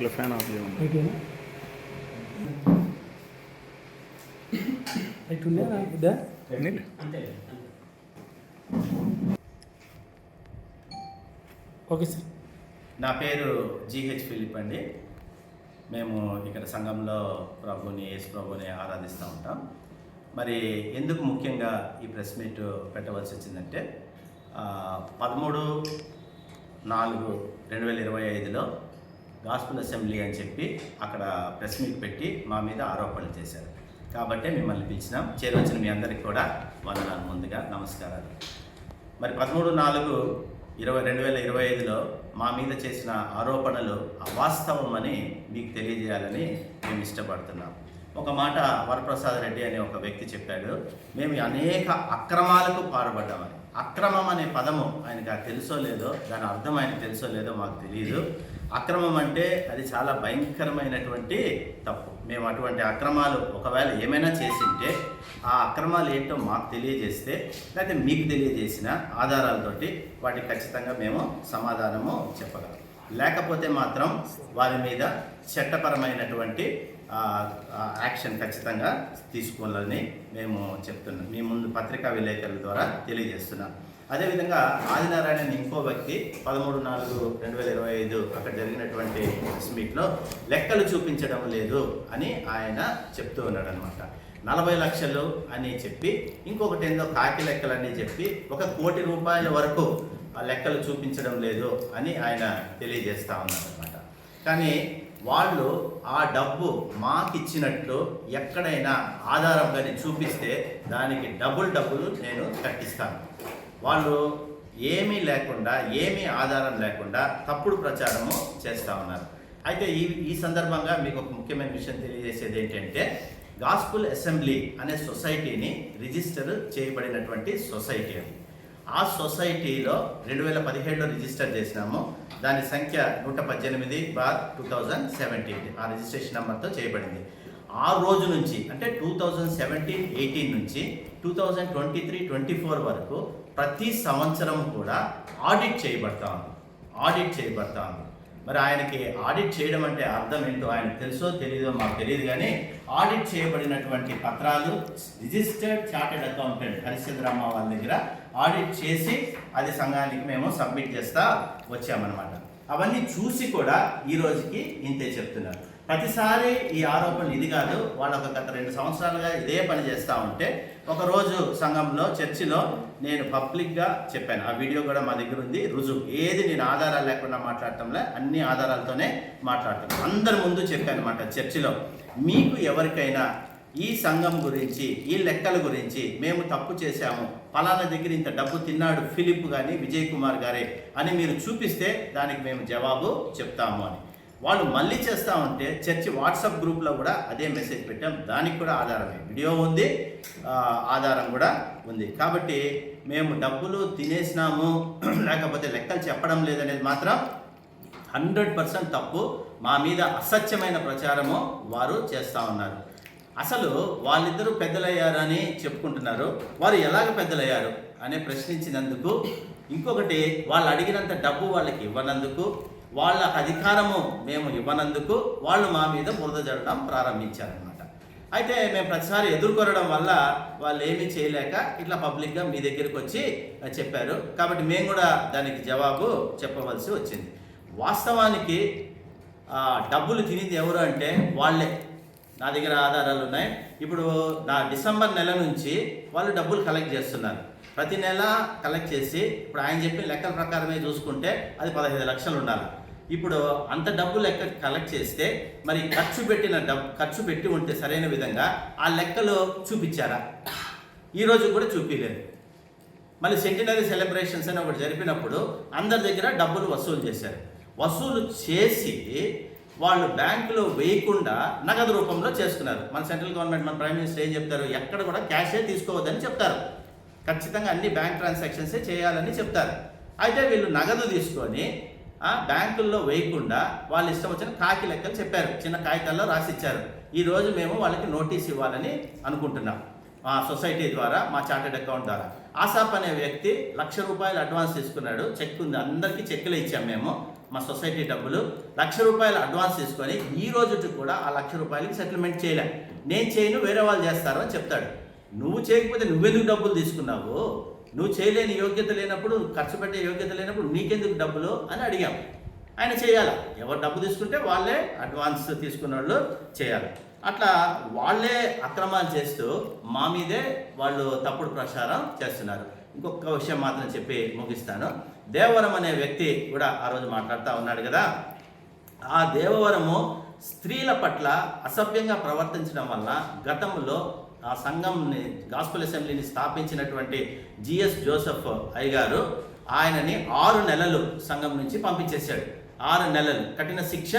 ఇట్లా fan off చేయండి. Okay sir నా పేరు జిహెచ్ ఫిలిప్ అండి. మేము ఇక్కడ సంఘంలో ప్రభుని యేసు ప్రభుని ఆరాధిస్తూ ఉంటాం. మరి ఎందుకు ముఖ్యంగా ఈ ప్రెస్ మీట్ పెట్టవలసి వచ్చిందంటే పదమూడు నాలుగు రెండు వేల ఇరవై ఐదులో గాస్పుల్ అసెంబ్లీ అని చెప్పి అక్కడ ప్రెస్ మీట్ పెట్టి మా మీద ఆరోపణలు చేశారు. కాబట్టే మిమ్మల్ని పిలిచినాం. చేరవచ్చిన మీ అందరికి కూడా వందనాలు ముందుగా నమస్కారాలు. మరి పదమూడు నాలుగు ఇరవై రెండు వేల ఇరవై ఐదులో మా మీద చేసిన ఆరోపణలు అవాస్తవం అని మీకు తెలియజేయాలని మేము ఇష్టపడుతున్నాం. ఒక మాట వరప్రసాద్ రెడ్డి అనే ఒక వ్యక్తి చెప్పాడు మేము అనేక అక్రమాలకు పాల్పడ్డామని అక్రమం అనే పదము ఆయనకు తెలుసో లేదో దాని అర్థం ఆయన తెలుసో లేదో మాకు తెలియదు అక్రమం అంటే అది చాలా భయంకరమైనటువంటి తప్పు. మేము అటువంటి అక్రమాలు ఒకవేళ ఏమైనా చేసింటే ఆ అక్రమాలు ఏంటో మాకు తెలియజేస్తే లేకపోతే మీకు తెలియజేసిన ఆధారాలతోటి వాటికి ఖచ్చితంగా మేము సమాధానము చెప్పగలం. లేకపోతే మాత్రం వారి మీద చట్టపరమైనటువంటి యాక్షన్ ఖచ్చితంగా తీసుకోవాలని మేము చెప్తున్నాం. మీ ముందు పత్రికా విలేకరుల ద్వారా తెలియజేస్తున్నాం. అదేవిధంగా ఆదినారాయణ అనే ఇంకో వ్యక్తి పదమూడు నాలుగు రెండు వేల ఇరవై ఐదు అక్కడ జరిగినటువంటి స్మీట్లో మీట్లో లెక్కలు చూపించడం లేదు అని ఆయన చెప్తూ ఉన్నాడు అనమాట నలభై లక్షలు అని చెప్పి ఇంకొకటి ఏందో కాకి అని చెప్పి ఒక కోటి రూపాయల వరకు ఆ లెక్కలు చూపించడం లేదు అని ఆయన తెలియజేస్తా ఉన్నారనమాట కానీ వాళ్ళు ఆ డబ్బు మాకు ఇచ్చినట్లు ఎక్కడైనా ఆధారం కానీ చూపిస్తే దానికి డబుల్ డబ్బులు నేను కట్టిస్తాను. వాళ్ళు ఏమీ లేకుండా ఏమీ ఆధారం లేకుండా తప్పుడు ప్రచారము చేస్తూ ఉన్నారు. అయితే ఈ ఈ సందర్భంగా మీకు ఒక ముఖ్యమైన విషయం తెలియజేసేది ఏంటంటే గాస్పుల్ అసెంబ్లీ అనే సొసైటీని రిజిస్టర్ చేయబడినటువంటి సొసైటీ అది. ఆ సొసైటీలో రెండు వేల పదిహేడులో రిజిస్టర్ చేసినాము. దాని సంఖ్య నూట పద్దెనిమిది బార్ టూ థౌజండ్ సెవెంటీన్ ఆ రిజిస్ట్రేషన్ నెంబర్తో చేయబడింది. ఆ రోజు నుంచి అంటే టూ థౌజండ్ సెవెంటీన్ ఎయిటీన్ నుంచి two thousand twenty three twenty four వరకు ప్రతి సంవత్సరం కూడా ఆడిట్ చేయబడతా ఉంది ఆడిట్ చేయబడతా ఉంది మరి ఆయనకి ఆడిట్ చేయడం అంటే అర్థం ఏంటో ఆయనకు తెలుసో తెలియదో మాకు తెలియదు కానీ ఆడిట్ చేయబడినటువంటి పత్రాలు రిజిస్టర్డ్ చార్టెడ్ అకౌంటెంట్ హరిశ్చంద్రమ్మ వాళ్ళ దగ్గర ఆడిట్ చేసి అది సంఘానికి మేము సబ్మిట్ చేస్తా వచ్చామన్నమాట. అవన్నీ చూసి కూడా ఈ రోజుకి ఇంతే చెప్తున్నారు. ప్రతిసారి ఈ ఆరోపణలు ఇది కాదు వాళ్ళు ఒక గత రెండు సంవత్సరాలుగా ఇదే పని చేస్తూ ఉంటే ఒకరోజు సంఘంలో చర్చిలో నేను పబ్లిక్గా చెప్పాను. ఆ వీడియో కూడా మా దగ్గర ఉంది. రుజువు. ఏది నేను ఆధారాలు లేకుండా మాట్లాడటంలే అన్ని ఆధారాలతోనే మాట్లాడతాను. అందరి ముందు చెప్పాను అనమాట చర్చిలో. మీకు ఎవరికైనా ఈ సంఘం గురించి ఈ లెక్కల గురించి మేము తప్పు చేశాము ఫలానా దగ్గర ఇంత డబ్బు తిన్నాడు ఫిలిప్ కానీ విజయ్ కుమార్ గారే అని మీరు చూపిస్తే దానికి మేము జవాబు చెప్తాము అని. వాళ్ళు మళ్ళీ చేస్తా ఉంటే చర్చి వాట్సాప్ గ్రూప్లో కూడా అదే మెసేజ్ పెట్టాం. దానికి కూడా ఆధారమే. వీడియో ఉంది ఆధారం కూడా ఉంది. కాబట్టి మేము డబ్బులు తినేసినాము లేకపోతే లెక్కలు చెప్పడం లేదనేది మాత్రం హండ్రెడ్ పర్సెంట్ తప్పు. మా మీద అసత్యమైన ప్రచారము వారు చేస్తూ ఉన్నారు. అసలు వాళ్ళిద్దరూ పెద్దలయ్యారని చెప్పుకుంటున్నారు. వారు ఎలాగ పెద్దలయ్యారు? అనే ప్రశ్నించినందుకు ఇంకొకటి వాళ్ళు అడిగినంత డబ్బు వాళ్ళకి ఇవ్వనందుకు వాళ్ళ అధికారము మేము ఇవ్వనందుకు వాళ్ళు మా మీద బురద జరగడం ప్రారంభించారనమాట అయితే మేము ప్రతిసారి ఎదుర్కొనడం వల్ల వాళ్ళు ఏమీ చేయలేక ఇట్లా పబ్లిక్గా మీ దగ్గరికి వచ్చి చెప్పారు. కాబట్టి మేము కూడా దానికి జవాబు చెప్పవలసి వచ్చింది. వాస్తవానికి డబ్బులు తినేది ఎవరు అంటే వాళ్ళే. నా దగ్గర ఆధారాలు ఉన్నాయి. ఇప్పుడు నా డిసెంబర్ నెల నుంచి వాళ్ళు డబ్బులు కలెక్ట్ చేస్తున్నారు. ప్రతి నెల కలెక్ట్ చేసి ఇప్పుడు ఆయన చెప్పిన లెక్కల ప్రకారమే చూసుకుంటే అది పదహైదు లక్షలు ఉండాలి. ఇప్పుడు అంత డబ్బు లెక్క కలెక్ట్ చేస్తే మరి ఖర్చు పెట్టిన డబ్బు ఖర్చు పెట్టి ఉంటే సరైన విధంగా ఆ లెక్కలో చూపించారా? ఈ కూడా చూపించలేదు మళ్ళీ సెంటినరీ సెలబ్రేషన్స్ అని ఒకటి జరిపినప్పుడు అందరి దగ్గర డబ్బులు వసూలు చేశారు. వసూలు చేసి వాళ్ళు బ్యాంకులో వేయకుండా నగదు రూపంలో చేసుకున్నారు. మన సెంట్రల్ గవర్నమెంట్ మన ప్రైమ్ మినిస్టర్ ఏం చెప్తారు? ఎక్కడ కూడా క్యాషే తీసుకోవద్దని చెప్తారు. ఖచ్చితంగా అన్ని బ్యాంక్ ట్రాన్సాక్షన్సే చేయాలని చెప్తారు. అయితే వీళ్ళు నగదు తీసుకొని బ్యాంకుల్లో వేయకుండా వాళ్ళు ఇష్టం వచ్చిన కాకి లెక్కలు చెప్పారు. చిన్న కాగితాల్లో రాసిచ్చారు. ఈ రోజు మేము వాళ్ళకి నోటీస్ ఇవ్వాలని అనుకుంటున్నాం. మా సొసైటీ ద్వారా మా చార్టెడ్ అకౌంట్ ద్వారా. ఆసాప్ అనే వ్యక్తి లక్ష రూపాయలు అడ్వాన్స్ తీసుకున్నాడు. చెక్ ఉంది. అందరికీ చెక్కులు ఇచ్చాం మేము. మా సొసైటీ డబ్బులు. లక్ష రూపాయలు అడ్వాన్స్ తీసుకొని ఈ రోజు కూడా ఆ లక్ష రూపాయలకి సెటిల్మెంట్ చేయలే. నేను చేయను వేరే వాళ్ళు చేస్తారు అని చెప్తాడు. నువ్వు చేయకపోతే నువ్వెందుకు డబ్బులు తీసుకున్నావు? నువ్వు చేయలేని యోగ్యత లేనప్పుడు ఖర్చు పెట్టే యోగ్యత లేనప్పుడు నీకెందుకు డబ్బులు అని అడిగాం. ఆయన చేయాలి? ఎవరు డబ్బు తీసుకుంటే వాళ్ళే అడ్వాన్స్ తీసుకున్న వాళ్ళు చేయాలి. అట్లా వాళ్ళే అక్రమాలు చేస్తూ మా మీదే వాళ్ళు తప్పుడు ప్రచారం చేస్తున్నారు. ఇంకొక విషయం మాత్రం చెప్పి ముగిస్తాను. దేవవరం అనే వ్యక్తి కూడా ఆ రోజు మాట్లాడుతూ ఉన్నాడు కదా. ఆ దేవవరము స్త్రీల పట్ల అసభ్యంగా ప్రవర్తించడం వల్ల గతంలో ఆ సంఘంని గాస్పుల్ అసెంబ్లీని స్థాపించినటువంటి జిఎస్ జోసెఫ్ అయ్యగారు ఆయనని ఆరు నెలలు సంఘం నుంచి పంపించేశాడు. ఆరు నెలలు కఠిన శిక్ష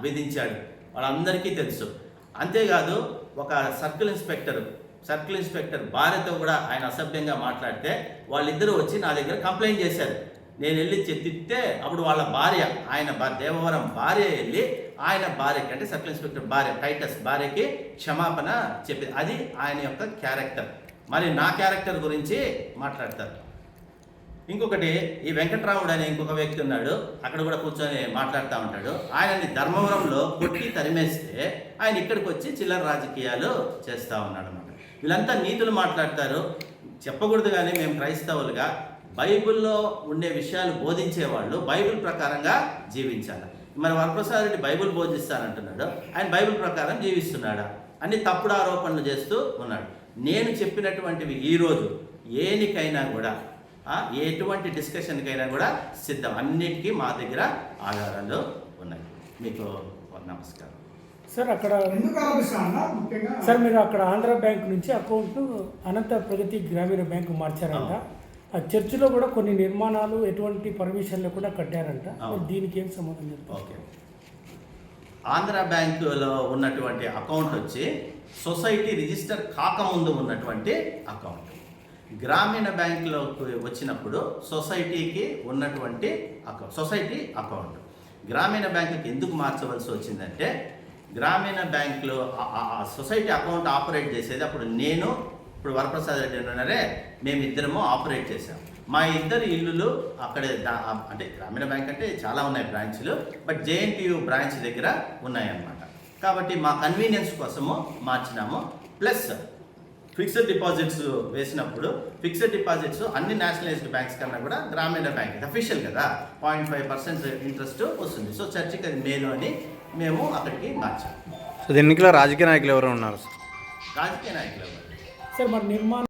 విధించాడు. వాళ్ళందరికీ తెలుసు. అంతేకాదు ఒక సర్కిల్ ఇన్స్పెక్టర్ సర్కిల్ ఇన్స్పెక్టర్ భార్యతో కూడా ఆయన అసభ్యంగా మాట్లాడితే వాళ్ళిద్దరూ వచ్చి నా దగ్గర కంప్లైంట్ చేశారు. నేను వెళ్ళి చెత్తిస్తే అప్పుడు వాళ్ళ భార్య ఆయన దేవవరం భార్య వెళ్ళి ఆయన భార్యకి అంటే సబ్ ఇన్స్పెక్టర్ భార్య టైటస్ భార్యకి క్షమాపణ చెప్పింది అది ఆయన యొక్క క్యారెక్టర్. మరి నా క్యారెక్టర్ గురించి మాట్లాడతారు. ఇంకొకటి ఈ వెంకట్రాముడు అనే ఇంకొక వ్యక్తి ఉన్నాడు అక్కడ కూడా కూర్చొని మాట్లాడుతూ ఉంటాడు. ఆయనని ధర్మవరంలో కొట్టి తరిమేస్తే ఆయన ఇక్కడికి వచ్చి చిల్లర రాజకీయాలు చేస్తూ ఉన్నాడు అనమాట వీళ్ళంతా నీతులు మాట్లాడతారు. చెప్పకూడదు కానీ మేము క్రైస్తవులుగా బైబిల్లో ఉండే విషయాలు బోధించేవాళ్ళు బైబిల్ ప్రకారంగా జీవించాలి. మరి వరప్రసాద్ రెడ్డి బైబిల్ బోధిస్తానంటున్నాడు. ఆయన బైబిల్ ప్రకారం జీవిస్తున్నాడా? అన్ని తప్పుడు ఆరోపణలు చేస్తూ ఉన్నాడు. నేను చెప్పినటువంటివి ఈరోజు ఏనికైనా కూడా ఆ, ఎటువంటి డిస్కషన్కైనా కూడా సిద్ధం. అన్నిటికీ మా దగ్గర ఆధారాలు ఉన్నాయి. మీకు నమస్కారం. సార్ అక్కడ సార్ మీరు అక్కడ ఆంధ్ర బ్యాంక్ నుంచి అకౌంట్ అనంత ప్రగతి గ్రామీణ బ్యాంకు మార్చారంట. ఆ చర్చిలో కూడా కొన్ని నిర్మాణాలు ఎటువంటి పర్మిషన్ లేకుండా కట్టారంట. దీనికి ఏం సంబంధం చెప్తారు ఓకే. ఆంధ్ర బ్యాంకులో ఉన్నటువంటి అకౌంట్ వచ్చి సొసైటీ రిజిస్టర్ కాకముందు ఉన్నటువంటి అకౌంట్. గ్రామీణ బ్యాంకులోకి వచ్చినప్పుడు సొసైటీకి ఉన్నటువంటి అకౌంట్ సొసైటీ అకౌంట్. గ్రామీణ బ్యాంకుకి ఎందుకు మార్చవలసి వచ్చిందంటే గ్రామీణ బ్యాంకులో సొసైటీ అకౌంట్ ఆపరేట్ చేసేది అప్పుడు నేను ఇప్పుడు వరప్రసాద్ రెడ్డి ఉన్నారే మేమిద్దరము ఆపరేట్ చేసాం మా ఇద్దరు ఇల్లులు అక్కడే అంటే గ్రామీణ బ్యాంక్ అంటే చాలా ఉన్నాయి బ్రాంచ్లు బట్ జేఎన్టీయు బ్రాంచ్ దగ్గర ఉన్నాయన్నమాట. కాబట్టి మా కన్వీనియన్స్ కోసము మార్చినాము. ప్లస్ ఫిక్స్డ్ డిపాజిట్స్ వేసినప్పుడు ఫిక్స్డ్ డిపాజిట్స్ అన్ని నేషనలైజ్డ్ బ్యాంక్స్ కన్నా కూడా గ్రామీణ బ్యాంక్ అఫీషియల్ కదా పాయింట్ ఫైవ్ పర్సెంట్ ఇంట్రెస్ట్ వస్తుంది. సో చర్చికి అది మేలు అని మేము అక్కడికి మార్చాము సో ఎన్నికల రాజకీయ నాయకులు ఎవరు ఉన్నారు? సార్ రాజకీయ నాయకులు ఎవరు? సార్ మరి నిర్మాణ